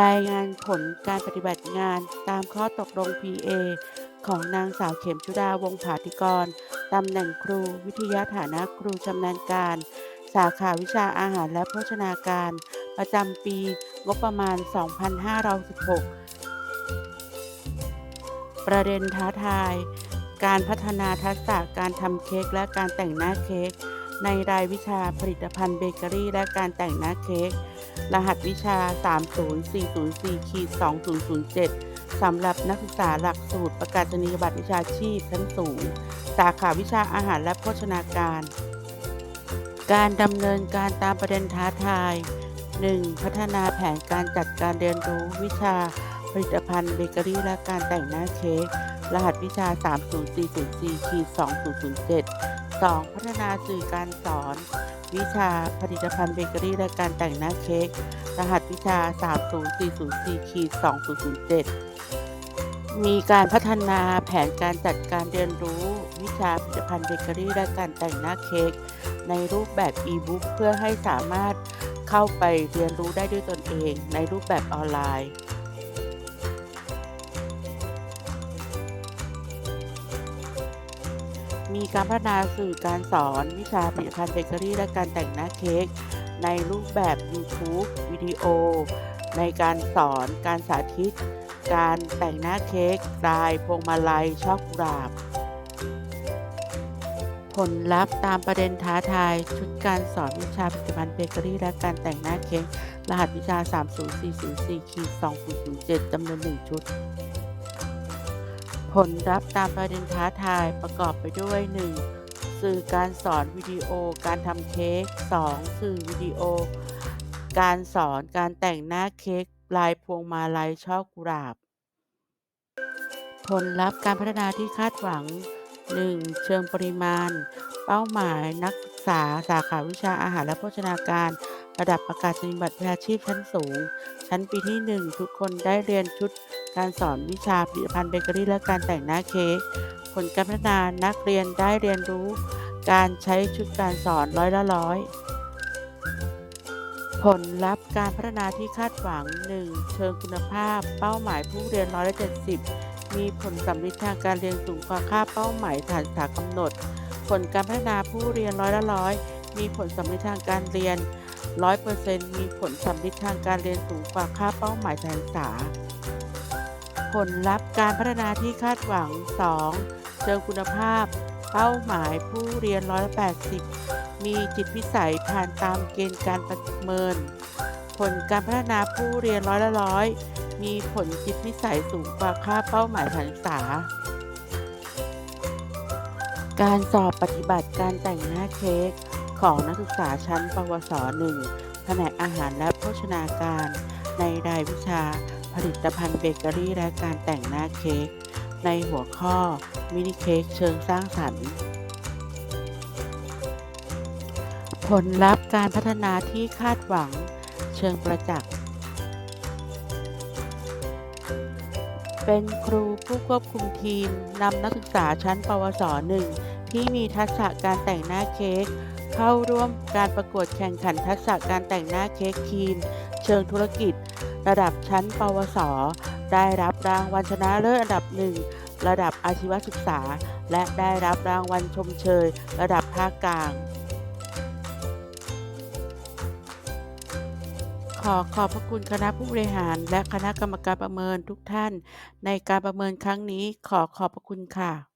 รายงานผลการปฏิบัติงานตามข้อตกลง PA ของนางสาวเข็มชุดาวงผาธิกร ตำแหน่งครูวิทยาฐานะครูชำนาญการ สาขาวิชาอาหารและโภชนาการ ประจำปีงบประมาณ 2516 ประเด็นท้าทาย การพัฒนาทักษะการทำเค้กและการแต่งหน้าเค้กในรายวิชาผลิตภัณฑ์เบเกอรี่และการแต่งหน้าเค้ก รหัสวิชา 30404-2007 สำหรับนักศึกษาหลักสูตรประกาศนียบัตรวิชาชีพชั้นสูง สาขาวิชาอาหารและโภชนาการ การดำเนินการตามประเด็นท้าทาย 1. พัฒนาแผนการจัดการเรียนรู้วิชาผลิตภัณฑ์เบเกอรี่และการแต่งหน้าเค้กรหัสวิชา 30404-2007 2. พัฒนาสื่อการสอน วิชาผลิตภัณฑ์เบเกอรี่และการแต่งหน้าเค้กรหัสวิชา 30404-2007 มีการพัฒนาแผนการจัดการเรียนรู้ วิชาผลิตภัณฑ์เบเกอรี่และการแต่งหน้าเค้กในรูปแบบอีบุ๊กเพื่อให้สามารถเข้าไปเรียนรู้ได้ด้วยตนเองในรูปแบบออนไลน์ มีการพัฒนาสื่อการสอน วิชาผลิตภัณฑ์เบเกอรี่และการแต่งหน้าเค้กในรูปแบบ YouTube วิดีโอ ในการสอนการสาธิต การแต่งหน้าเค้กลายพวงมาลัยช่อกุหลาบ ผลลัพธ์ตามประเด็นท้าทาย ชุดการสอนวิชาผลิตภัณฑ์เบเกอรี่และการแต่งหน้าเค้กรหัสวิชา 30404-2007จำนวน 1 ชุด ผลลัพธ์ตามประเด็นท้าทายประกอบไปด้วย 1. สื่อการสอนวิดีโอการทำเค้ก 2. สื่อวิดีโอ การสอนการแต่งหน้าเค้กลายพวงมาลัยช่อกุหลาบ ผลลัพธ์การพัฒนาที่คาดหวัง 1. เชิงปริมาณ เป้าหมายนักศึกษาสาขาวิชาอาหารและโภชนาการ ระดับประกาศนียบัตรวิชาชีพชั้นสูง ชั้นปีที่ 1 ทุกคนได้เรียนชุด การสอนวิชาผลิตภัณฑ์เบเกอรี่และการแต่งหน้าเค้ก ผลการพัฒนานักเรียนได้เรียนรู้ การใช้ชุดการสอนร้อยละร้อย ผลลัพธ์การพัฒนาที่คาดหวัง 1. เชิงคุณภาพ เป้าหมายผู้เรียนร้อยละ70มีผลสำลิดทางการเรียนสูงกว่าค่าเป้าหมายฐานศึกษากำหนด ผลการพัฒนาผู้เรียนร้อยละร้อยมีผลสำลิดทางการเรียน 100%มีผลสำลิดทางการเรียนสูงกว่าค่าเป้าหมายการศึกษา ผลลัพธ์การพัฒนาที่คาดหวัง 2. เชิงคุณภาพ เป้าหมายผู้เรียนร้อยละ80 มีจิตวิสัยผ่านตามเกณฑ์การประเมิน ผลการพัฒนาผู้เรียนร้อยละร้อยมีผลจิตวิสัยสูงกว่าค่าเป้าหมายการศึกษา การสอบปฏิบัติการแต่งหน้าเค้กของนักศึกษาชั้นปวส 1 แผนกอาหารและโภชนาการในรายวิชา ผลิตภัณฑ์เบเกอรี่และการแต่งหน้าเค้กในหัวข้อมินิเค้กเชิงสร้างสรรค์ ผลลัพธ์การพัฒนาที่คาดหวังเชิงประจักษ์ เป็นครูผู้ควบคุมทีมนำนักศึกษาชั้นปวส 1 ที่มีทักษะการแต่งหน้าเค้กเข้าร่วมการประกวดแข่งขันทักษะการแต่งหน้าเค้กครีม เชิงธุรกิจ ระดับชั้นปวส ได้รับรางวัลชนะเลิศอันดับหนึ่งระดับอาชีวศึกษา และได้รับรางวัลชมเชย ระดับภาคกลาง ขอขอบพระคุณคณะผู้บริหาร และคณะกรรมการประเมินทุกท่าน ในการประเมินครั้งนี้ขอขอบพระคุณค่ะ